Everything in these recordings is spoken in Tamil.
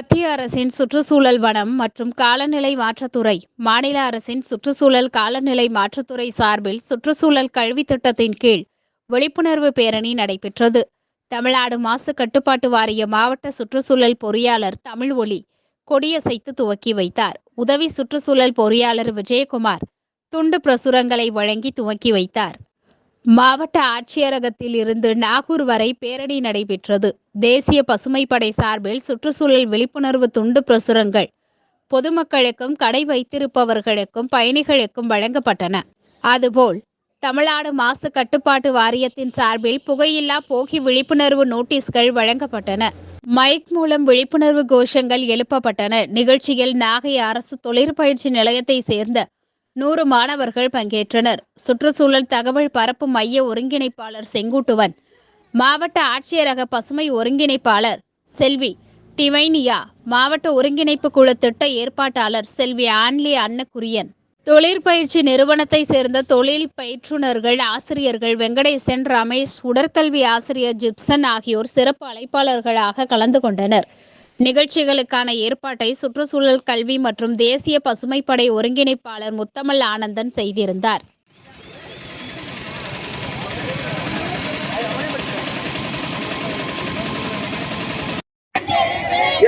மத்திய அரசின் சுற்றுச்சூழல் வனம் மற்றும் காலநிலை மாற்றத்துறை மாநில அரசின் சுற்றுச்சூழல் காலநிலை மாற்றத்துறை சார்பில் சுற்றுச்சூழல் கல்வி திட்டத்தின் கீழ் விழிப்புணர்வு பேரணி நடைபெற்றது. தமிழ்நாடு மாசு கட்டுப்பாட்டு வாரிய மாவட்ட சுற்றுச்சூழல் பொறியாளர் தமிழ் ஒளி கொடியசைத்து துவக்கி வைத்தார். உதவி சுற்றுச்சூழல் பொறியாளர் விஜயகுமார் துண்டு பிரசுரங்களை வழங்கி துவக்கி வைத்தார். மாவட்ட ஆட்சியரகத்தில் இருந்து நாகூர் வரை பேரணி நடைபெற்றது. தேசிய பசுமைப்படை சார்பில் சுற்றுச்சூழல் விழிப்புணர்வு துண்டு பிரசுரங்கள் பொதுமக்களுக்கும் கடை வைத்திருப்பவர்களுக்கும் பயணிகளுக்கும் வழங்கப்பட்டன. அதுபோல் தமிழ்நாடு மாசு கட்டுப்பாட்டு வாரியத்தின் சார்பில் புகையில்லா போகி விழிப்புணர்வு நோட்டீஸ்கள் வழங்கப்பட்டன. மைக் மூலம் விழிப்புணர்வு கோஷங்கள் எழுப்பப்பட்டன. நிகழ்ச்சியில் நாகை அரசு தொழிற்பயிற்சி நிலையத்தை சேர்ந்த நூறு மாணவர்கள் பங்கேற்றனர். சுற்றுச்சூழல் தகவல் பரப்பு மைய ஒருங்கிணைப்பாளர் செங்குட்டுவன் மாவட்ட ஆட்சியரக பசுமை ஒருங்கிணைப்பாளர் செல்வி டிவைனியா மாவட்ட ஒருங்கிணைப்பு குழு திட்ட ஏற்பாட்டாளர் செல்வி ஆன்லி அன்னகுரியன் தொழிற்பயிற்சி நிறுவனத்தை சேர்ந்த தொழில் பயிற்றுனர்கள் ஆசிரியர்கள் வெங்கடேசன் ரமேஷ் உடற்கல்வி ஆசிரியர் ஜிப்சன் ஆகியோர் சிறப்பு அழைப்பாளர்களாக கலந்து கொண்டனர். நிகழ்ச்சிகளுக்கான ஏற்பாட்டை சுற்றுச்சூழல் கல்வி மற்றும் தேசிய பசுமைப்படை ஒருங்கிணைப்பாளர் முத்தமல் ஆனந்தன் செய்திருந்தார்.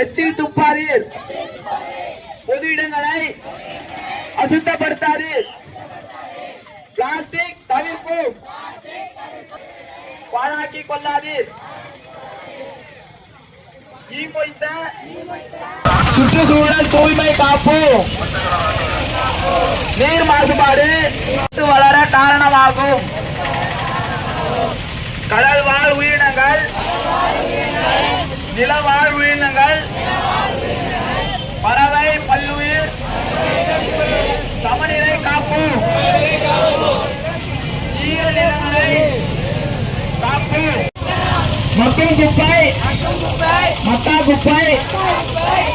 எச்சில் துப்பாதீர் பொது இடங்களை அசுத்தப்படுத்தாதீர். பிளாஸ்டிக் தவிர்ப்பு பாழாக்கிக் கொள்ளாதீர். சுற்றுச்சூழல் தூய்மை காப்போம் நீர் மாசுபாடு வளர காரணமாகும். கடல் வாழ் உயிரினங்கள் நிலவாழ் உயிரினங்கள் Matando o pai! Matando o pai! Matando o pai!